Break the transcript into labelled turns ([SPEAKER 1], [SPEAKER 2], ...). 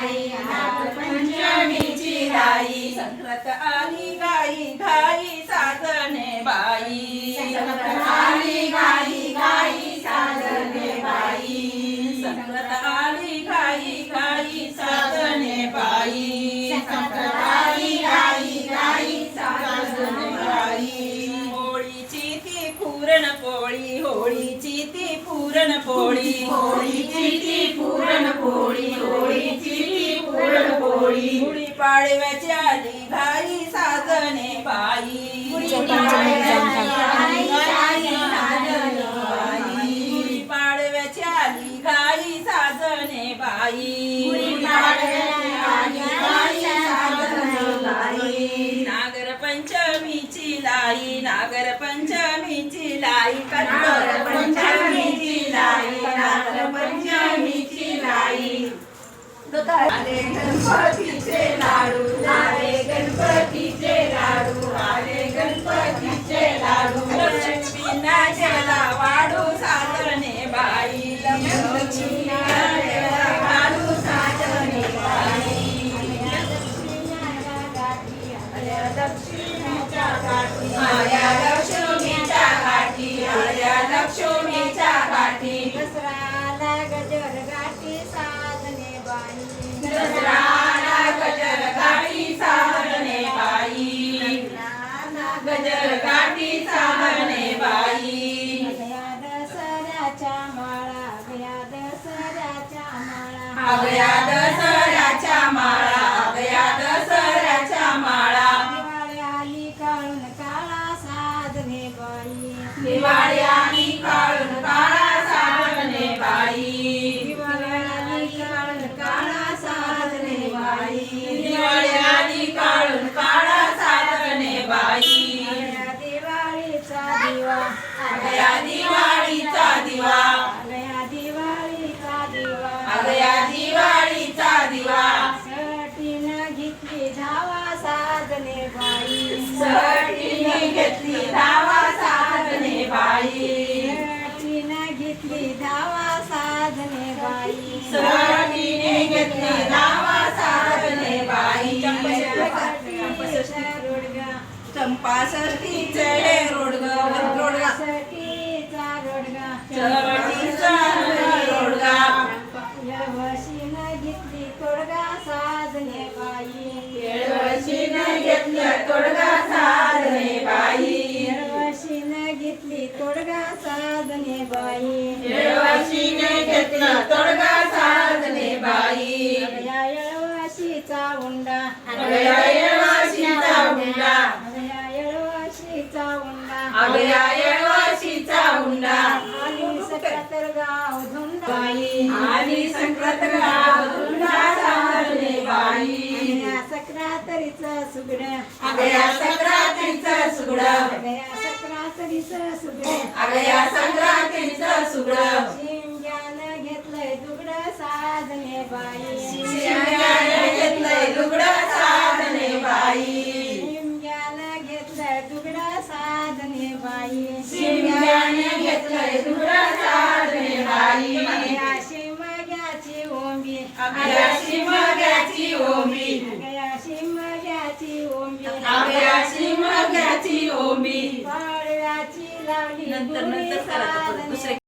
[SPEAKER 1] बाई नागपंचमीची राई
[SPEAKER 2] संक्रांत आली गाई घाई साजणे बाई.
[SPEAKER 1] संक्रांत आली गाई गाई साजणे बाई.
[SPEAKER 2] संक्रांत आली गाई घाई साजणे बाई.
[SPEAKER 1] संक्रांत आली गाई गाई साजणे बाई.
[SPEAKER 2] होळीची ती होळीची
[SPEAKER 1] पुरणपोळी होळीची ती पुरणपोळी
[SPEAKER 2] गुढी पाडव्याची आली घाई साजणे बाई गुढी पाडव्याची आली घाई साजणे बाई नागर पंचमीची लाई नागर पंचमीची लाई
[SPEAKER 1] नागर पंचमीची लाई,
[SPEAKER 2] गणपतीचे लाडू
[SPEAKER 1] आले गणपतीचे गजर गाठी
[SPEAKER 2] साजणे बाई.
[SPEAKER 1] गया दसऱ्याच्या माळा गया दसऱ्याच्या माळा.
[SPEAKER 2] अगया दसऱ्याच्या माळा अगया दसऱ्याच्या माळा.
[SPEAKER 1] दिवाळी आली काळून काळा साधने बाई.
[SPEAKER 2] दिवाळी आली काळून काळा साजणे बाई.
[SPEAKER 1] दिवाळी आली काळून काळा साधने बाई.
[SPEAKER 2] दिवाळी आली काळून काळा साजणे बाई.
[SPEAKER 1] सटीने घेतली धावा
[SPEAKER 2] साजणे बाई.
[SPEAKER 1] सटीनं घेतली धावा साधने बाई.
[SPEAKER 2] सटीने घेतली धावा साजणे बाई.
[SPEAKER 1] रोडगा
[SPEAKER 2] चंपा षष्टीचे रोडगा. रोडगा
[SPEAKER 1] रोडगा धुंडाई
[SPEAKER 2] आली संक्रांत बाई.
[SPEAKER 1] सक्रातरीचं सुगड.
[SPEAKER 2] अगया संक्रांतीचं सुगडं.
[SPEAKER 1] या सक्रातरीचं सुगड.
[SPEAKER 2] अगया संक्रांतीचं सुगडं.
[SPEAKER 1] शिमग्यानं घेतलंय दुगड साधने बाई.
[SPEAKER 2] शिमग्याने घेतलंय लुगडं साजणे बाई.
[SPEAKER 1] शिमग्यानं घेतलंय दुगड साधने बाई.
[SPEAKER 2] शिमग्याने घेतलंय
[SPEAKER 1] शिमग्याची ओंबी. या शिमग्याची ओंबी.
[SPEAKER 2] अगया शिमग्याची ओंबी.
[SPEAKER 1] पाडव्याची लावली
[SPEAKER 2] नंतर- नंतर तो